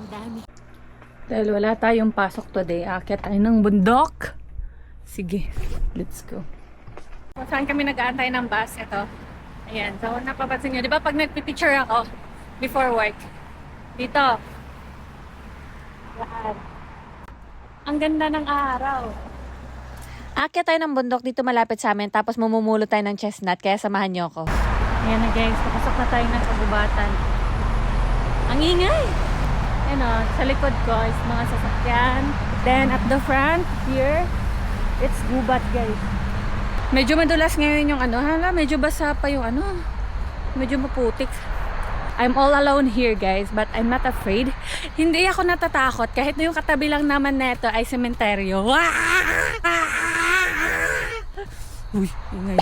Ang dami. Dahil wala tayong pasok today, akit tayo ng bundok. Sige, let's go. So, saan kami nag-aantay ng bus? Ito. Ayan. So, napapansin nyo, di ba pag nagpipicture ako before work, dito. Yan. Ang ganda ng araw. Aakyat tayo ng bundok dito malapit sa amin tapos mamumulo tayo ng chestnut kaya samahan niyo ako. Ayan na guys, papasok na tayo ng kagubatan. Ang ingay! Ano, sa likod ko is mga sasakyan. Then at the front, here, it's gubat guys. Medyo madulas ngayon yung ano, hala, medyo basa pa yung ano. Medyo maputik. I'm all alone here guys, but I'm not afraid. Hindi ako natatakot kahit na yung katabi lang naman neto ay sementeryo. Uy, ingay.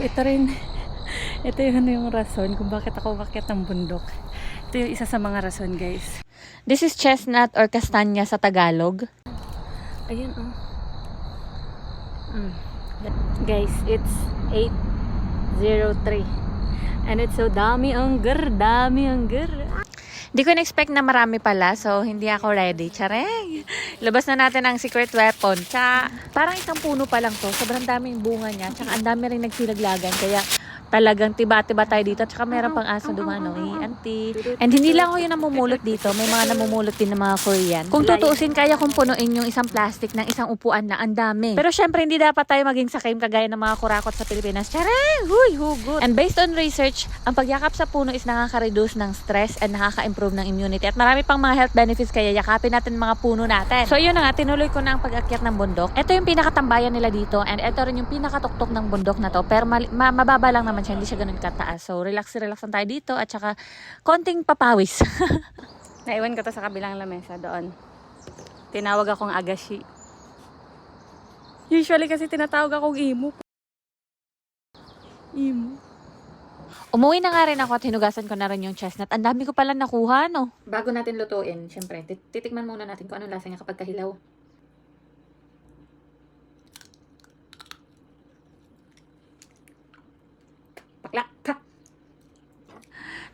Ito rin, ito yung ano yung rason kung bakit ako umakyat ng bundok. Ito yung isa sa mga rason, guys. This is chestnut or kastanya sa Tagalog. Ayan, oh. Mm. Guys, it's 8.03. And it's so dami ang ger, dami ang ger. Di ko na-expect na marami pala, so hindi ako ready. Chareng! Labas na natin ang secret weapon. Tsa, parang isang puno pa lang to. Sobrang daming bunga niya. Tsaka ang dami rin nagsilaglagan. Kaya talagang tiba-tiba tayo dito. Tsaka meron pang aso dumano. Eh, auntie. And hindi lang ako yung namumulot dito. May mga namumulot din ng mga Korean. Kung tutuusin, kaya kong punuin yung isang plastic ng isang upuan na ang dami. Pero syempre, hindi dapat tayo maging sakim kagaya ng mga kurakot sa Pilipinas. Chareng! Huy, hugot! And based on research, ang pagyakap sa puno is nakaka-reduce ng stress and nakaka-improve ng immunity. At marami pang mga health benefits kaya yakapin natin mga puno natin. So yun na nga, tinuloy ko na ang pag-akyat ng bundok. Ito yung pinakatambayan nila dito and ito rin yung pinakatuktok ng bundok na to. Pero mali- ma- mababa lang naman siya, hindi siya ganun kataas. So relax, relax lang tayo dito at saka konting papawis. Naiwan ko to sa kabilang lamesa doon. Tinawag akong agashi. Usually kasi tinatawag akong imo. Imo. Umuwi na nga rin ako at hinugasan ko na rin yung chestnut. Ang dami ko pala nakuha, no? Bago natin lutuin, syempre, tit- titikman muna natin kung anong lasa niya kapag kahilaw.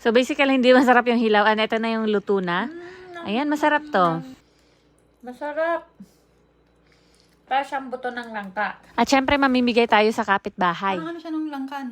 So basically, hindi masarap yung hilaw. And ito na yung luto na. Ayan, masarap to. Masarap! Para siyang buto ng langka. At syempre, mamimigay tayo sa kapitbahay. Ano siya nung langka, no?